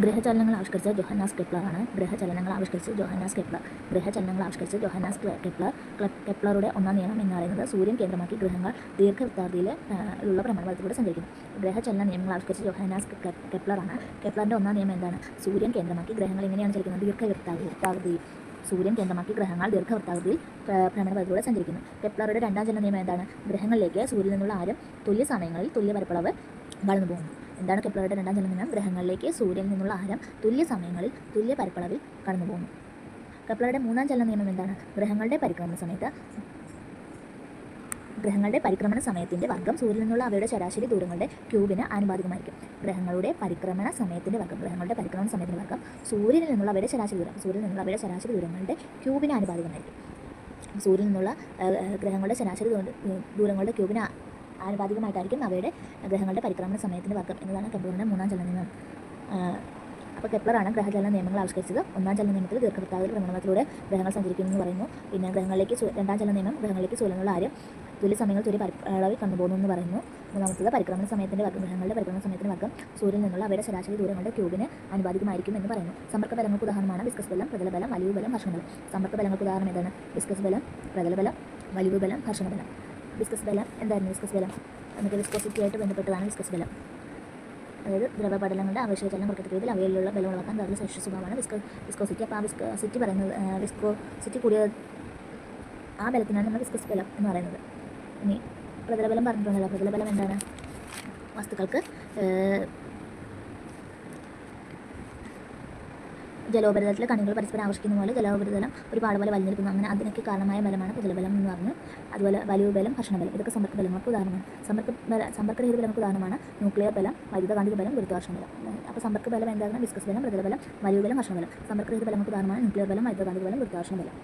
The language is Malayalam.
ഗ്രഹചലനങ്ങൾ ആവിഷ്കരിച്ച ജോഹന്നാസ് കെപ്ലറാണ് ഗ്രഹചലനങ്ങൾ ആവിഷ്കരിച്ച ജോഹന്നാസ് കെപ്ലർ. ഗ്രഹചലനങ്ങൾ ആവിഷ്കരിച്ച ജോഹന്നാസ് കെപ്ലർ. കെപ്ലറുടെ ഒന്നാം നിയമം എന്നറിയുന്നത് സൂര്യൻ കേന്ദ്രമാക്കി ഗ്രഹങ്ങൾ ദീർഘവൃത്താകൃതിയിൽ ആ, ഉള്ള ഭ്രമണപഥത്തിലൂടെ സഞ്ചരിക്കുന്നു. ഗ്രഹചലന നിയമങ്ങൾ ആവിഷ്കരിച്ച ജോഹന്നാസ് കെപ്ലറാണ് കെപ്ലറിന്റെ ഒന്നാം നിയമം എന്താണ്? സൂര്യൻ കേന്ദ്രമാക്കി ഗ്രഹങ്ങൾ എങ്ങനെയാണ് ചലിക്കുന്നത്. ദീർഘവൃത്താകൃതിയിൽ സൂര്യൻ കേന്ദ്രമാക്കി ഗ്രഹങ്ങൾ ദീർഘവൃത്താകൃതിയിൽ ഭ്ര- ഭ്രമണപഥത്തിലൂടെ സഞ്ചരിക്കുന്നു. കെപ്ലറുടെ രണ്ടാം ചലന നിയമം എന്താണ്? ഗ്രഹങ്ങളിലേക്ക് സൂര്യനിൽ നിന്നുള്ള ആരം തുല്യ സമയങ്ങളിൽ തുല്യ പരപ്പളവ് വളർന്നു പോകുന്നു എന്താണ് കെപ്ലറുടെ രണ്ടാം നിയമം ഗ്രഹങ്ങളിലേക്ക് സൂര്യനിൽ നിന്നുള്ള ആഹാരം തുല്യ സമയങ്ങളിൽ തുല്യ പരപ്പളവിൽ കടന്നു പോകുന്നു കെപ്ലറുടെ മൂന്നാം ചലന നിയമം എന്താണ്? ഗ്രഹങ്ങളുടെ പരിക്രമണ സമയത്ത് ഗ്രഹങ്ങളുടെ പരിക്രമണ സമയത്തിന്റെ വർഗം സൂര്യനിൽ നിന്നുള്ള അവയുടെ ശരാശരി ദൂരങ്ങളുടെ ക്യൂബിന് ആനുപാതികമായിരിക്കും. ഗ്രഹങ്ങളുടെ പരിക്രമണ സമയത്തിന്റെ വർഗം ഗ്രഹങ്ങളുടെ പരിക്രമണ സമയത്തിന്റെ വർഗം സൂര്യനിൽ നിന്നുള്ള അവയുടെ ശരാശരി ദൂരം സൂര്യനിൽ നിന്നുള്ള അവയുടെ ശരാശരി ദൂരങ്ങളുടെ ക്യൂബിന് ആനുപാതികമായിരിക്കും. സൂര്യനിൽ നിന്നുള്ള ഗ്രഹങ്ങളുടെ ശരാശരി ദൂരങ്ങളുടെ ക്യൂബിന് ആനുപാതികമായിട്ടായിരിക്കും അവയുടെ ഗ്രഹങ്ങളുടെ പരിക്രമണ സമയത്തിന്റെ വർക്കം എന്നതാണ് കെപ്ലറിന്റെ മൂന്നാം ചലന നിയമം. അപ്പോൾ കെപ്ലറാണ് ഗ്രഹചലന നിയമങ്ങൾ ആവിഷ്കരിച്ചത്. ഒന്നാം ചലന നിയമത്തിൽ ദീർഘവൃത്താകൃതി ഭ്രമണത്തിലൂടെ ഗ്രഹങ്ങൾ സഞ്ചരിക്കുന്നു എന്ന് പറയുന്നു. പിന്നെ ഗ്രഹങ്ങളിലേക്ക് രണ്ടാം ചലന നിയമം ഗ്രഹങ്ങളിലേക്ക് സൂര്യനുള്ള ആര്യം തുല്യ സമയങ്ങൾ തുല്യ അളവിൽ കണ്ടുപോകുന്നു എന്ന് പറയുന്നു. മൂന്നാമത്തത് പരിക്രമണ സമയത്തിന്റെ വർഗം ഗ്രഹങ്ങളുടെ പരിക്രമണ സമയത്തിന്റെ വർഗം സൂര്യനിൽ നിന്നുള്ള അവയുടെ ശരാശരി ദൂരങ്ങളുടെ ക്യൂബിന് അനുപാതികമായിരിക്കും എന്ന് പറയുന്നു. സമ്പർക്ക ബലങ്ങൾക്ക് ഉദാഹരണമാണ് വിസ്കസ് ബലം പ്രതല ബലം വലിവ് ബലം ഭക്ഷണബലം ബലം. സമ്പർക്ക ബലങ്ങൾക്ക് ഉദാഹരണം ഏതാണ്? വിസ്കസ് ബലം പ്രതല ബലം വലിവ് ബലം ഘർഷണ ബലം. വിസ്കസ് ബലം എന്തായിരുന്നു വിസ്കസ് ബലം? നമുക്ക് വിസ്കോസിറ്റിയായിട്ട് ബന്ധപ്പെട്ടതാണ് വിസ്കസ് ബലം. അതായത് ദ്രവപടലങ്ങളുടെ ആവശ്യചലനം പ്രകൃതിയിൽ അവയിലുള്ള ബലം ഉളവാക്കാൻ ധാരാളം സവിശേഷ സ്വഭാവമാണ് വിസ്കോ വിസ്കോസിറ്റി അപ്പോൾ ആ വിസ്കോസിറ്റി പറയുന്നത് വിസ്കോസിറ്റി കൂടിയ ആ ബലത്തിനാണ് നമ്മൾ വിസ്കസ് ബലം എന്ന് പറയുന്നത്. ഇനി പ്രതലബലം പറഞ്ഞിട്ടുണ്ടല്ലോ. പ്രതലബലം എന്താണ്? വസ്തുക്കൾക്ക് ജലോപരിതലത്തിലെ കണികൾ പരസ്പരം ആകർഷിക്കുന്ന പോലെ ജലോപരിതലം ഒരു പാട് പോലെ വലിഞ്ഞിരിക്കുന്നു. അങ്ങനെ അതിനൊക്കെ കാരണമായ ബലമാണ് പ്രതലബലം എന്ന് പറഞ്ഞു. അതുപോലെ വലിയ ബലം ഭക്ഷണബലം. ഇതൊക്കെ സമ്പർക്ക ബലങ്ങൾക്ക് ഉദാഹരണമാണ്. സമ്പർക്ക ബല സമ്പർക്കരഹിത ബലങ്ങൾക്ക് ഉദാഹരണമാണ്. ന്യൂക്ലിയർ ബലം വൈദ്യുതകാന്തിക ബലം ഗുരുത്വാകർഷണ ബലം. അപ്പോൾ സമ്പർക്ക ബലം എന്താണ് വിസ്കസ് ബലം പ്രതലബലം വലിയ ബലം ഭക്ഷണബലം. സമ്പർക്കരഹിത ബലങ്ങൾക്ക് ഉദാഹരണമാണ് ന്യൂക്ലിയർ ബലം വൈദ്യുതകാന്തിക ബലം ഗുരുത്വാകർഷണ ബലം.